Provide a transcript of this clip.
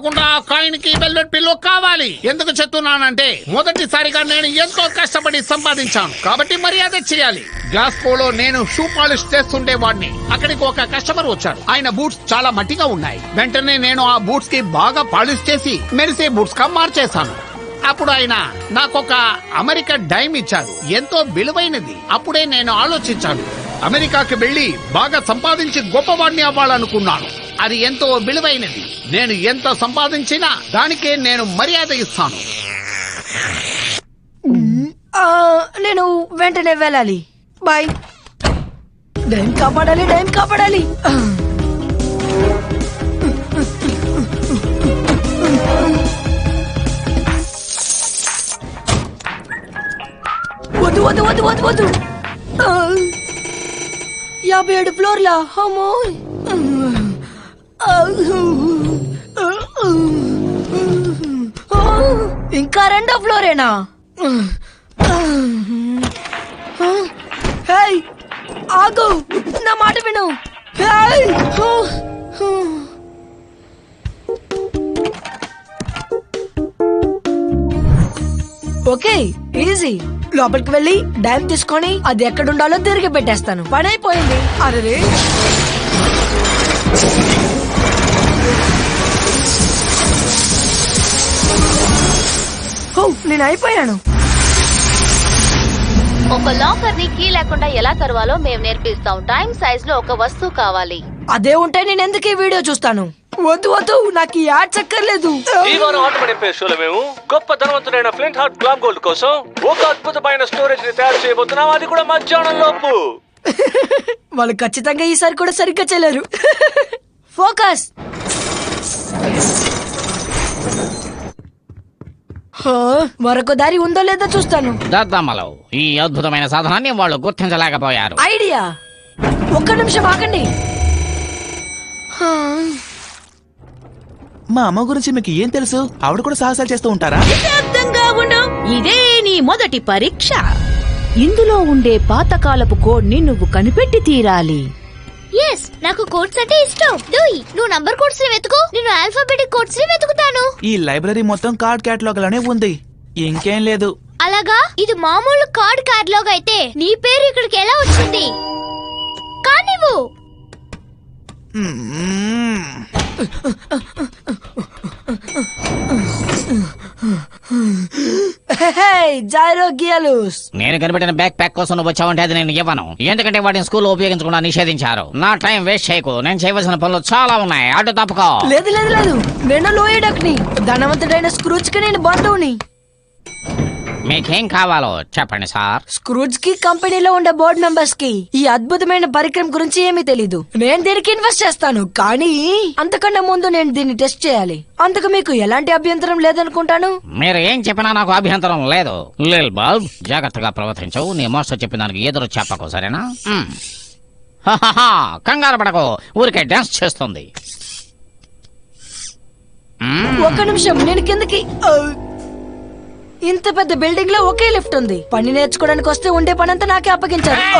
తప్పకుండా ఆ కాయిన్కి velvet pillow కావాలి. ఎందుకు చెప్తున్నానంటే మొదటిసారిగా నేను ఎంతో కష్టపడి సంపాదించాను. కాబట్టి మర్యాద చేయాలి. గ్లాస్ కోలో నేను షూ పాలిష్ చేస్తుండే వాడిని. అక్కడికి ఒక కస్టమర్ వచ్చాడు ఆయన బూట్స్ చాలా మట్టిగా ఉన్నాయి. వెంటనే నేను ఆ బూట్స్కి బాగా పాలిష్ చేసి మెరిసే బూట్స్గా మార్చేశాను. అప్పుడు ఆయన నాకొక అమెరికా డైమ్ ఇచ్చాడు ఎంతో విలువైనది. అప్పుడే నేను ఆలోచించాను. అమెరికాకి వెళ్ళి బాగా సంపాదించి గొప్పవాడిని అవ్వాలనుకున్నాను. అది ఎంతో విలువైనది. నేను ఎంత సంపాదించినా దానికే నేను మర్యాద ఇస్తాను. ఆ, నేను వెంటనే వెళ్ళాలి. బాయ్. డైమ్ కాపాడాలి డైమ్ కాపాడాలి. వద్దు వద్దు వద్దు వద్దు వద్దు. యాభై ఏడు ఫ్లోర్లా? అమ్మో. ఇంకా రెండో ఫ్లోరేనా? ఆగు నా మాట విను. Okay easy. లోపలికి వెళ్ళి డ్యామ్ తీసుకొని అది ఎక్కడ ఉండాలో తిరిగి పెట్టేస్తాను. పని అయిపోయింది. అరే నేను అయిపోయాను. ఒక లాకర్ని కీ లేకుండా ఎలా తెరవాలో మేము నేర్పిస్తాం. టైం సైజ్లో ఒక వస్తువు కావాలి. అదే ఉంటే నేను ఎందుకు ఈ వీడియో చూస్తాను? వద్దు వద్దు నాకు ఈ యాడ్ చక్కర్లేదు ఈ వారం ఆట పడే షోలో మేము గొప్ప ధనవంతుడైన ఫ్లింట్ హార్ట్ గ్లామ్ గోల్డ్ కోసం ఒక అద్భుతమైన స్టోరేజ్ని తయారు చేయబోతున్నాం. అది కూడా మధ్యాహ్నం లోపు. వాళ్ళు ఖచ్చితంగా ఈసారి కూడా సరిగ్గా చేయలేరు. ఫోకస్ మరొక దారి ఉందో లేదో చూస్తాను. దద్దమ్మలు ఈ అద్భుతమైన సాధనాన్ని వాళ్ళు గుర్తించలేకపోయారు. ఐడియా? ఒక్క నిమిషం ఆగండి. హా, మా అమ్మ గురించి మీకు ఏం తెలుసు? ఆవిడ కూడా సాహసాలు చేస్తూ ఉంటారా? ఇదే నీ మొదటి పరీక్ష. ఇందులో ఉండే పాతకాలపు కోడ్ని నువ్వు కనిపెట్టి తీరాలి. ఎస్ నాకు కోడ్స్ అంటే ఇష్టం. డూయి నువ్వు నంబర్ కోడ్స్ని వెతుకు. నేను ఆల్ఫాబెటిక్ కోడ్స్ని ఈ లైబ్రరీ మొత్తం కార్డ్ క్యాటలాగ్లోనే ఉంది. ఇంకేం లేదు. అలాగా? ఇది మామూలు కార్డ్ కార్డ్ అయితే నీ పేరు ఇక్కడికి ఎలా వచ్చింది? కానివ్వు! జైరో గియలూస్ నేను కనిపెట్టిన బ్యాక్ ప్యాక్ కోసం నువ్వు వచ్చావంటే అది నేను ఇవ్వను. ఎందుకంటే వాటిని స్కూల్లో ఉపయోగించకుండా నిషేధించారు. నా టైం వేస్ట్ చేయకు. నేను చేయవలసిన పనులు చాలా ఉన్నాయి. అటు తప్పుకో. లేదు లేదు లేదు. నేను లోయడక్ని ధనవంతుడైన స్క్రూజ్కి నేను బంధువుని. మీకేం కావాలో చెప్పండి సార్. స్క్రూజ్కి కంపెనీలో ఉండే బోర్డు మెంబర్స్కి ఈ అద్భుతమైన పరికరం గురించి ఏమీ తెలీదు. నేను దీనికి ఇన్వెస్ట్ చేస్తాను కానీ అంతకన్నా ముందు నేను దీన్ని టెస్ట్ చేయాలి. అందుకు మీకు ఎలాంటి అభ్యంతరం లేదనుకుంటాను? మీరు ఏం చెప్పినా నాకు అభ్యంతరం లేదు. లిల్ బాబ్ జాగ్రత్తగా ప్రవర్తించవు నీ మోస్టర్ చెప్పిన దానికి ఎదురు చెప్పకు సరేనా? కంగారు పడకు. ఊరికే డాన్స్ చేస్తుంది. మ్. ఒక్క నిమిషం నేను కిందకి. ఇంత పెద్ద బిల్డింగ్లో ఒకే లిఫ్ట్ ఉంది. పని నేర్చుకోవడానికి వస్తే ఉండే పనంతా నాకే అప్పగించారు.